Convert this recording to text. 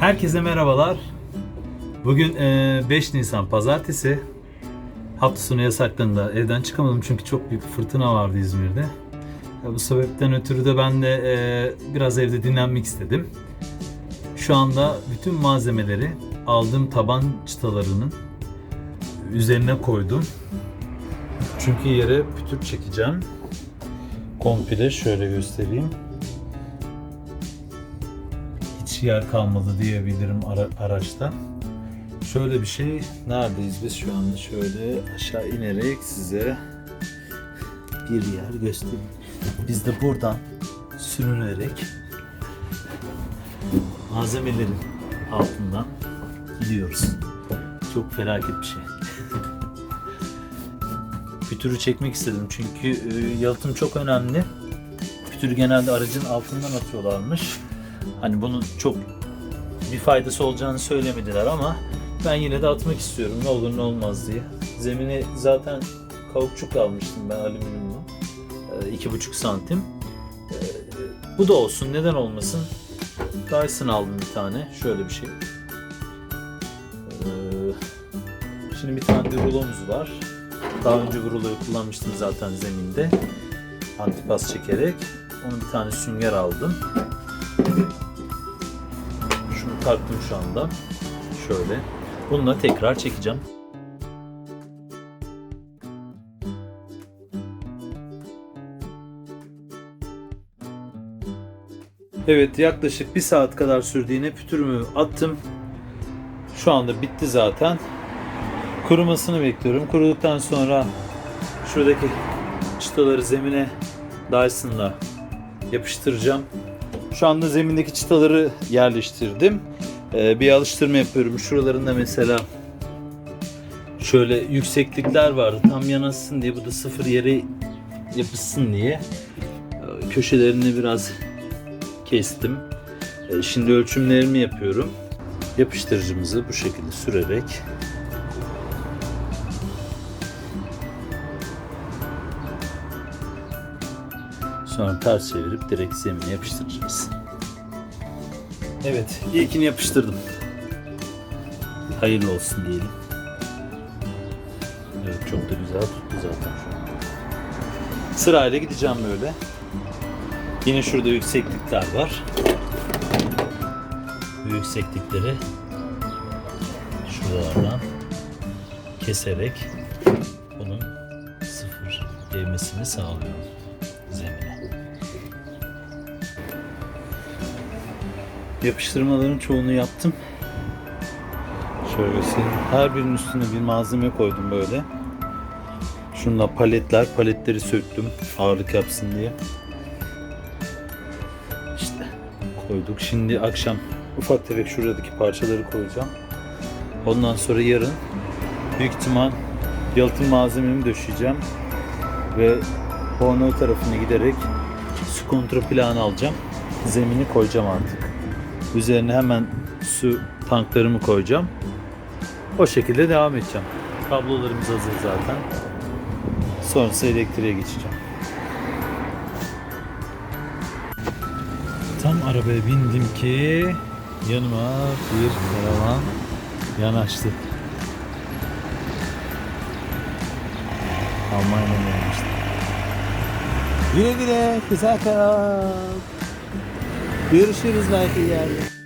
Herkese merhabalar. Bugün e, 5 Nisan Pazartesi. Hafta sonu yasaklandı. Evden çıkamadım çünkü çok büyük bir fırtına vardı İzmir'de. Ya bu sebepten ötürü de ben de e, biraz evde dinlenmek istedim. Şu anda bütün malzemeleri aldığım taban çıtalarının üzerine koydum. Çünkü yere pütür çekeceğim. Komple şöyle göstereyim. Yer kalmadı diyebilirim ara- araçta. Şöyle bir şey, neredeyiz biz şu anda? Şöyle aşağı inerek size bir yer göstereyim. Biz de buradan sürünerek malzemelerin altından gidiyoruz. Çok felaket bir şey. Pütürü çekmek istedim çünkü e, yalıtım çok önemli. Pütürü genelde aracın altından atıyorlarmış. Hani bunun çok bir faydası olacağını söylemediler ama ben yine de atmak istiyorum ne olur ne olmaz diye. Zemine zaten kaukçuk almıştım ben alüminyumlu. Ee, iki buçuk santim. Ee, bu da olsun neden olmasın. Dyson aldım bir tane. Şöyle bir şey. Ee, şimdi bir tane de rulomuz var. Daha önce bu ruloyu kullanmıştım zaten zeminde. Antipas çekerek. Onun bir tane sünger aldım. Şunu taktım şu anda. Şöyle. Bununla tekrar çekeceğim. Evet yaklaşık bir saat kadar sürdüğüne pütürümü attım. Şu anda bitti zaten. Kurumasını bekliyorum. Kuruduktan sonra şuradaki çıtaları zemine Dyson'la yapıştıracağım. Şu anda zemindeki çıtaları yerleştirdim. Ee, bir alıştırma yapıyorum. Şuralarında mesela şöyle yükseklikler vardı. Tam yanasın diye bu da sıfır yere yapışsın diye. Ee, Köşelerini biraz kestim. Ee, Şimdi ölçümlerimi yapıyorum. Yapıştırıcımızı bu şekilde sürerek Sonra ters çevirip direkt zemine yapıştıracağız. Evet, ilkini yapıştırdım. Hayırlı olsun diyelim. Evet, çok da güzel tuttu zaten şu an. Sırayla gideceğim böyle. Yine şurada yükseklikler var. Bu yükseklikleri şuralardan keserek bunun sıfır değmesini sağlıyorum Yapıştırmaların çoğunu yaptım. Şöyle. Her birinin üstüne bir malzeme koydum böyle. Şunla paletler, paletleri söktüm ağırlık yapsın diye. İşte koyduk. Şimdi akşam ufak tefek şuradaki parçaları koyacağım. Ondan sonra yarın büyük ihtimal yalıtım malzememi döşeyeceğim ve Borneo tarafına giderek su kontrol planı alacağım. Zemini koyacağım artık. Üzerine hemen su tanklarımı koyacağım. O şekilde devam edeceğim. Kablolarımız hazır zaten. Sonrası elektriğe geçeceğim. Tam arabaya bindim ki yanıma bir karavan yanaştı. Almanya'dan gelmişti. Güle güle güzel kral. Görüşürüz belki yerde.